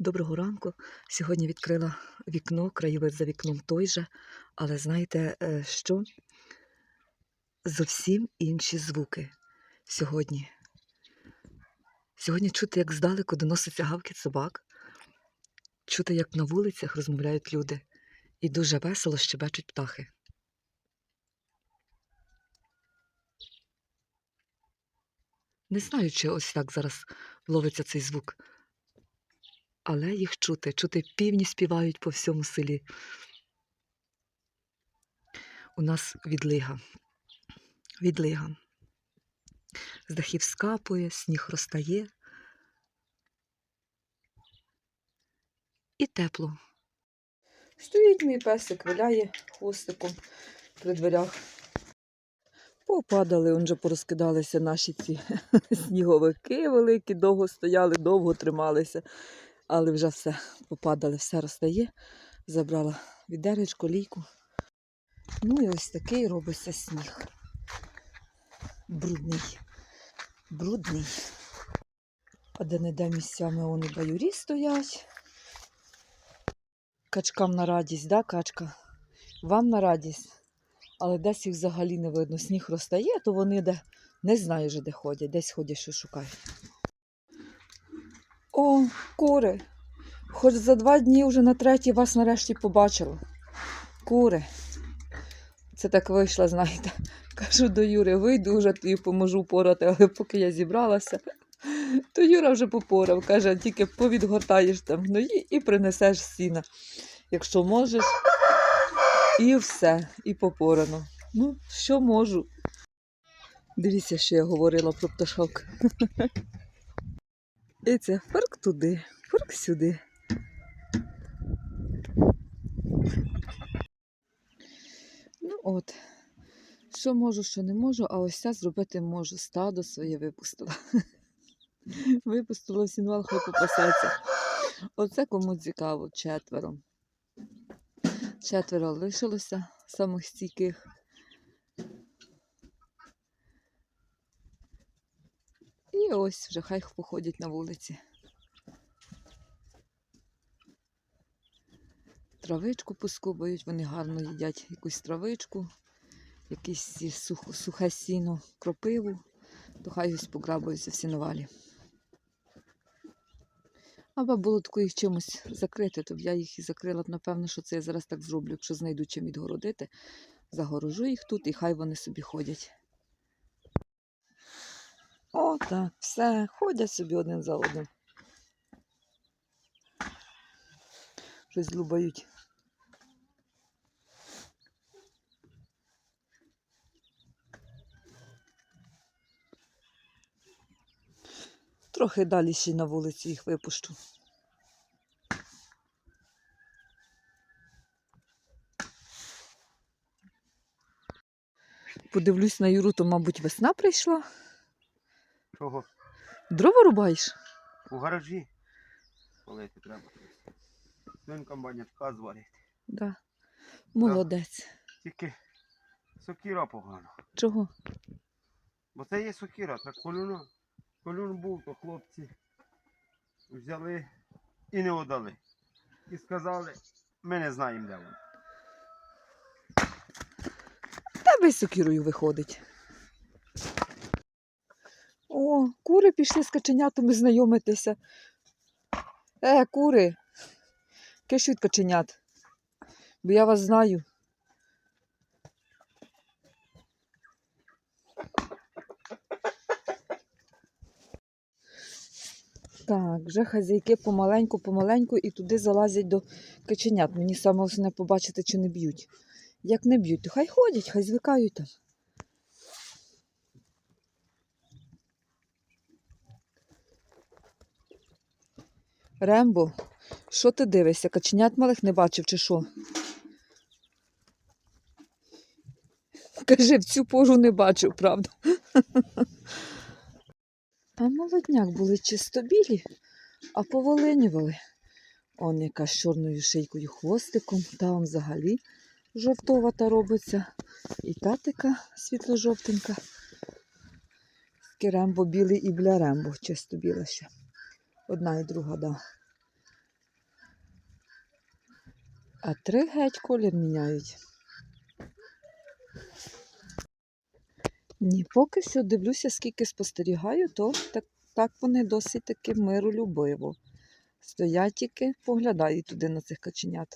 Доброго ранку. Сьогодні відкрила вікно, краєвид за вікном той же, але знаєте е, що? Зовсім інші звуки сьогодні. Сьогодні чути, як здалеку доноситься гавкіт собак, чути, як на вулицях розмовляють люди, і дуже весело щебечуть птахи. Не знаю, чи ось так зараз ловиться цей звук. Але їх чути, чути півні співають по всьому селі. У нас відлига. Відлига. З дахів скапує, сніг розтає. І тепло. Стоїть мій песик, виляє хвостиком при дверях. Попадали, он же порозкидалися наші ці сніговики великі, довго стояли, довго трималися але вже все попадали, все розстає. Забрала відеречко, лійку. Ну і ось такий робиться сніг. Брудний. Брудний. А де не де місцями вони баюрі стоять. Качкам на радість, да, качка? Вам на радість. Але десь їх взагалі не видно. Сніг розтає, то вони де не знаю вже де ходять, десь ходять, що шукають. О, кури. Хоч за два дні вже на третій вас нарешті побачила. Кури. Це так вийшло, знаєте. Кажу до Юри, вийду вже тобі поможу порати, але поки я зібралася, то Юра вже попорав. Каже, тільки повідгортаєш там гної і принесеш сіна. Якщо можеш, і все, і попорано. Ну, що можу. Дивіться, що я говорила про пташок. І це фирк туди, фирк сюди. Ну от, що можу, що не можу, а ось це зробити можу. Стадо своє випустила. Випустила сінвал, хай попасеться. Оце кому цікаво, четверо. Четверо лишилося самих стійких. І ось вже хай походять на вулиці. Травичку поскубають, вони гарно їдять якусь травичку, якесь сух, сухе сіно, кропиву, то хай ось пограбуються в сіновалі. Аби було тако їх чимось закрити, то б я їх і закрила напевно, що це я зараз так зроблю, якщо знайду чим відгородити, загорожу їх тут і хай вони собі ходять. О, так, все, ходять собі один за одним. Щось лубають. Трохи далі ще на вулиці їх випущу. Подивлюсь на Юру, то, мабуть, весна прийшла. Чого? Дрова рубаєш? У гаражі полити треба. Свинкам банячка зварити. Да. Молодець. Тільки сокіра погано. Чого? Бо це є сокіра, так колюна. Колюн був, то хлопці взяли і не отдали. І сказали, ми не знаємо, де вона. Тебе з сокірою виходить. О, кури пішли з каченятами знайомитися. Е, кури, киш від каченят, бо я вас знаю. Так, вже хазяйки помаленьку-помаленьку і туди залазять до каченят. Мені саме основне побачити, чи не б'ють. Як не б'ють, то хай ходять, хай звикають там. Рембо, що ти дивишся? Каченят малих не бачив чи що? Кажи, в цю пору не бачив, правда? А молодняк були чисто білі, а поволенювали. Он яка з чорною шийкою хвостиком, там взагалі жовтовата робиться. І та така світло-жовтенька. Таке рембо білий і бля рембо, чисто біле ще. Одна і друга, да. А три геть колір міняють. Ні, поки що дивлюся, скільки спостерігаю, то так, так вони досить таки миролюбиво. Стоять тільки, поглядають туди на цих каченят.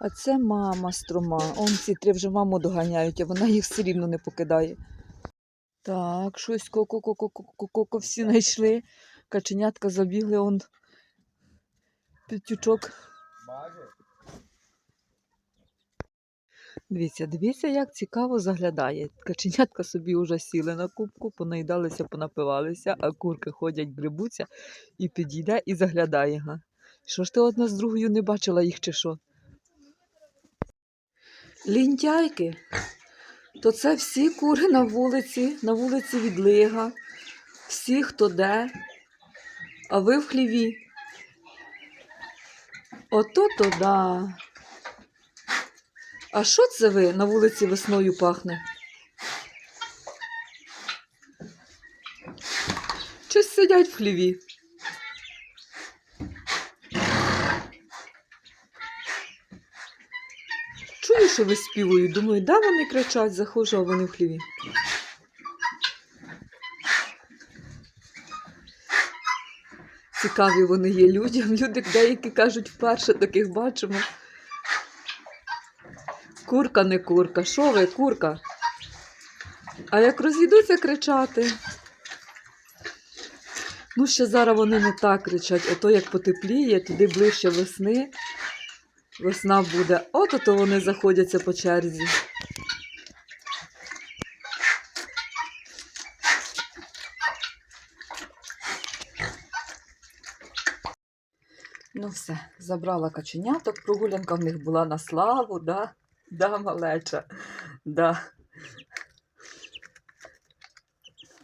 А це мама строма. Он ці три вже маму доганяють, а вона їх все рівно не покидає. Так, щось ко-ко-ко-ко-ко-ко всі знайшли. Каченятка забігли он п'ятючок. Дивіться, дивіться, як цікаво заглядає. Каченятка собі вже сіли на кубку, понаїдалися, понапивалися, а курки ходять, грибуться і підійде і заглядає. Га. Що ж ти одна з другою не бачила їх чи що? Лінтяйки. То це всі кури на вулиці, на вулиці відлига, всі, хто де, а ви в хліві. Ото то да. А що це ви на вулиці весною пахне? Чи сидять в хліві? Що виспівують. Думаю, да вони кричать, заходжу, а вони в хліві. Цікаві вони є людям. Люди деякі кажуть, вперше таких бачимо. Курка не курка. Що ви, курка? А як розійдуться кричати? Ну, ще зараз вони не так кричать. Ото як потепліє, туди ближче весни. Весна буде. От ото вони заходяться по черзі. Ну все, забрала каченяток, прогулянка в них була на славу, да? Да, малеча, да.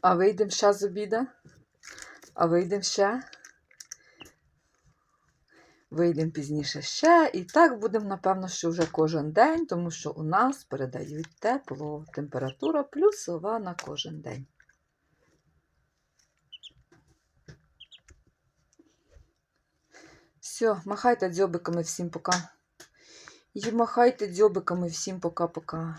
А вийдемо ще з обіда? А вийдемо ще? Вийдемо пізніше ще. І так будемо, напевно, що вже кожен день, тому що у нас передають тепло. Температура плюсова на кожен день. Все, махайте дзьобиками всім пока. І махайте дзьобиками всім пока-пока.